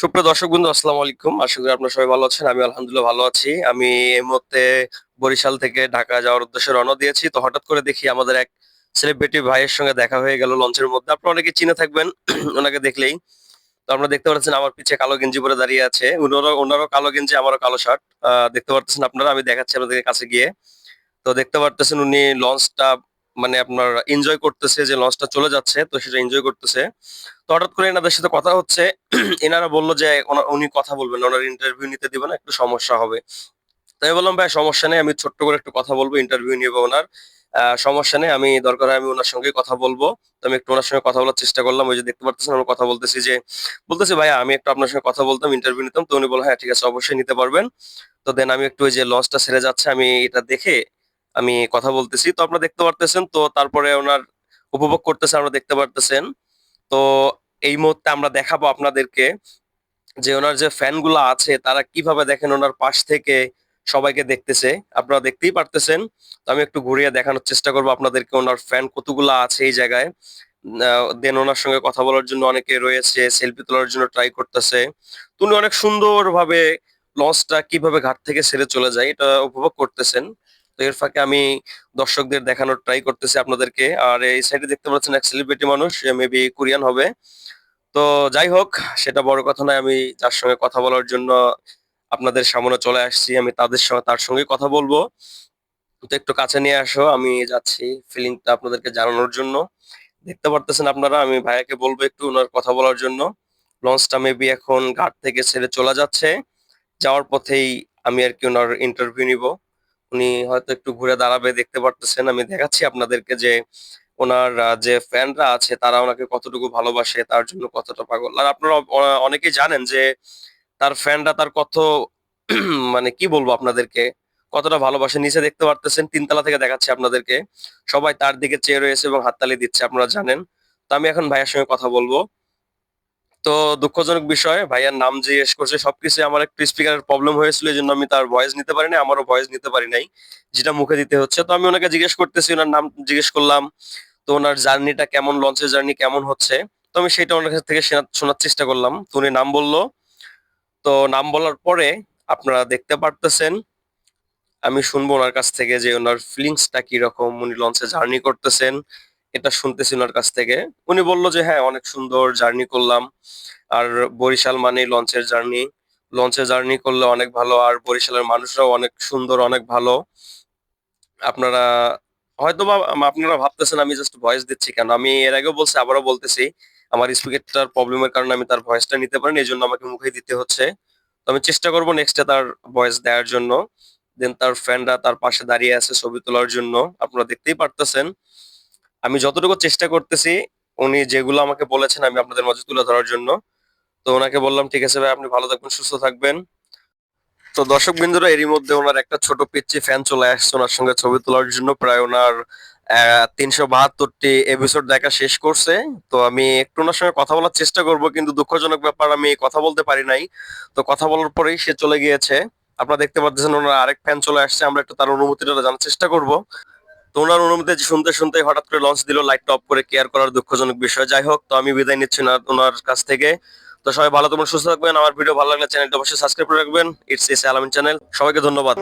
সুপ্রিয় দর্শক বন্ধু, আসসালামু আলাইকুম। আশা করি আপনারা সবাই ভালো আছেন, আমি আলহামদুলিল্লাহ ভালো আছি। আমি এই মুহূর্তে বরিশাল থেকে ঢাকা যাওয়ার উদ্দেশ্যে রওনা দিয়েছি। তো হঠাৎ করে দেখি আমাদের এক সেলিব্রিটি ভাইয়ের সঙ্গে দেখা হয়ে গেল লঞ্চের মধ্যে। আপনারা অনেকে চিনে থাকবেন, ওনাকে দেখলেই। তো আপনারা দেখতে পাচ্ছেন আমার পিছে কালো গেঞ্জি পরে দাঁড়িয়ে আছে। ওনারও ওনারও কালো গেঞ্জি, আমারও কালো শার্ট। দেখতে পাচ্ছেন আপনারা, আমি দেখাচ্ছি আপনাদের কাছে গিয়ে। তো দেখতে পারতেছেন উনি লঞ্চটা মানে আপনার এনজয় করতেছে যে লঞ্চটা চলে যাচ্ছে, তো সেটা এনজয় করতেছে। তো হঠাৎ করে এনাদের সাথে কথা হচ্ছে। এনারা বলল যে উনি কথা বলবেন, ওনার ইন্টারভিউ নিতে দিবেন একটু সমস্যা হবে। তাই বললাম, ভাই, সমস্যা নেই, আমি ছোট্ট করে একটু কথা বলব ইন্টারভিউ নিব ওনার। সমস্যা নেই, আমি দরকার হয় আমি ওনার সঙ্গে কথা বলব। তো আমি একটু ওনার সঙ্গে কথা বলার চেষ্টা করলাম, ওই যে দেখতে পারতেছেন আমি কথা বলতেছি যে, বলতেছি, ভাইয়া, আমি একটু আপনার সঙ্গে কথা বলতাম ইন্টারভিউ নিতাম। তো উনি বললেন হ্যাঁ ঠিক আছে, অবশ্যই নিতে পারবেন। তো দেন আমি একটু ওই যে লঞ্চটা ছেড়ে যাচ্ছে, আমি এটা দেখে আমি কথা বলতেছি। তো আপনারা দেখতে পারতেছেন, তো তারপরে ওনার উপভোগ করতেছে, আমরা দেখতে পারতেছেন। তো এই মুহূর্তে আমরা দেখাবো আপনাদেরকে যে ওনার যে ফ্যানগুলো আছে, তারা কীভাবে দেখেন ওনার পাশ থেকে সবাইকে দেখতেছে। আপনারা দেখতেই পারতেছেন। তো আমি একটু ঘুরিয়ে দেখানোর চেষ্টা করব আপনাদেরকে ওনার ফ্যান কতগুলো আছে এই জায়গায়। দেন ওনার সঙ্গে কথা বলার জন্য অনেকে রয়েছে, সেলফি তোলার জন্য ট্রাই করতেছে। তো উনি অনেক সুন্দর ভাবে লঞ্চটা কীভাবে ঘাট থেকে সেরে চলে যায়, এটা উপভোগ করতেছেন। তো এর ফাঁকে আমি দর্শকদের দেখানোর ট্রাই করতেছি আপনাদেরকে। আর এই সাইডে দেখতে পাচ্ছেন এক সেলিব্রিটি মানুষ মেবি কোরিয়ান হবে। তো যাই হোক, সেটা বড় কথা নয়, আমি যার সঙ্গে কথা বলার জন্য আপনাদের সামনে চলে আসছি। আমি তাদের সঙ্গে, তার সঙ্গে কথা বলব। তো একটু কাছে নিয়ে আসো, আমি যাচ্ছি ফিলিংটা আপনাদেরকে জানানোর জন্য। দেখতে পারতেছেন আপনারা, আমি ভাইয়াকে বলব একটু, ওনার কথা বলার জন্য। লঞ্চটা মেবি এখন ঘাট থেকে ছেড়ে চলে যাচ্ছে। যাওয়ার পথেই আমি আর কি ওনার ইন্টারভিউ নিব। উনি হয়তো একটু ঘুরে দাঁড়াবে, দেখতে পারতেছেন। আমি দেখাচ্ছি আপনাদেরকে যে ওনার যে ফ্যানরা আছে, তারা ওনাকে কতটুকু ভালোবাসে, তার জন্য কতটা পাগল। আর আপনারা অনেকেই জানেন যে তার ফ্যানরা তার কত মানে কি বলব আপনাদেরকে, কতটা ভালোবাসে। নিচে দেখতে পারতেছেন, তিনতলা থেকে দেখাচ্ছি আপনাদেরকে। সবাই তার দিকে চেয়ে রয়েছে এবং হাততালি দিচ্ছে, আপনারা জানেন। তো আমি এখন ভাইয়ের সঙ্গে কথা বলব। তো দুঃখজনক বিষয়, ভাইয়ার নাম জিজ্ঞেস করছে সবকিছু আমার একটু স্পিকারের প্রবলেম হয়েছিল এই জন্য আমি তার ভয়েস নিতে পারি নাই আমারও ভয়েস নিতে পারি নাই, যেটা মুখে দিতে হচ্ছে। তো আমি ওনাকে জিজ্ঞেস করতেছি, ওনার নাম জিজ্ঞেস করলাম, তো ওনার জার্নিটা কেমন লঞ্চের জার্নি কেমন হচ্ছে? তো আমি সেটা ওনার কাছ থেকে শোনার চেষ্টা করলাম, তো উনি নাম বলল। তো নাম বলার পরে আপনারা দেখতে পারতেছেন, আমি শুনব ওনার কাছ থেকে যে ওনার ফিলিংসটা কি রকম উনি লঞ্চে জার্নি করতেছেন এটা শুনতেছি ওনার কাছ থেকে। উনি বলল যে হ্যাঁ অনেক সুন্দর জার্নি করলাম। আর বরিশাল মানে লঞ্চের জার্নি। লঞ্চে জার্নি করলে অনেক ভালো। আর বরিশালের মানুষরাও অনেক সুন্দর, অনেক ভালো। আপনারা হয়তো বা আপনারা ভাবতেছেন আমি জাস্ট ভয়েস দিচ্ছি কেন? আমি এর আগেও বলছি, আবারও বলতেছি। আমার স্পিকারটার প্রবলেমের কারণে আমি তার ভয়েসটা নিতে পারিনি এই জন্য আমাকে মুখে দিতে হচ্ছে। তো আমি চেষ্টা করব নেক্সটে তার ভয়েস দেওয়ার জন্য। দেন তার ফ্যানরা তার পাশে দাঁড়িয়ে আছে ছবি তোলার জন্য। আপনারা দেখতেই পারতেছেন। আমি যতটুকু চেষ্টা করতেছি, উনি যেগুলো আমাকে বলেছেন আমি আপনাদের মাঝে তুলে ধরার জন্য। তো ওনাকে বললাম, ঠিক আছে ভাই, আপনি ভালো থাকবেন, সুস্থ থাকবেন। তো দর্শক বিন্দুরা এরই মধ্যে ওনার একটা ছোট পিচ্ছি ফ্যান চলে আসছে ওনার সঙ্গে ছবি তোলার জন্য। প্রায় ওনার তিনশো বাহাত্তরটি এপিসোড দেখা শেষ করছে। তো আমি একটু ওনার সঙ্গে কথা বলার চেষ্টা করব, কিন্তু দুঃখজনক ব্যাপার, আমি কথা বলতে পারি নাই। তো কথা বলার পরেই সে চলে গিয়েছে। আপনারা দেখতে পাচ্ছেন ওনার আরেক ফ্যান চলে আসছে, আমরা একটু তার অনুমতিটা জানার চেষ্টা করব। তো ওনার অনুমতি শুনতে শুনতে হঠাৎ করে লঞ্চ দিল লাইটটা অফ করে কেয়ার করার দুঃখজনক বিষয়। যাই হোক, তো আমি বিদায় নিচ্ছি না ওনার কাছ থেকে। তো সবাই ভালো তোমরা সুস্থ থাকবেন। আমার ভিডিও ভালো লাগলে চ্যানেলটা অবশ্যই সাবস্ক্রাইব করে রাখবেন। ইটস এস আলামিন চ্যানেল সবাইকে ধন্যবাদ।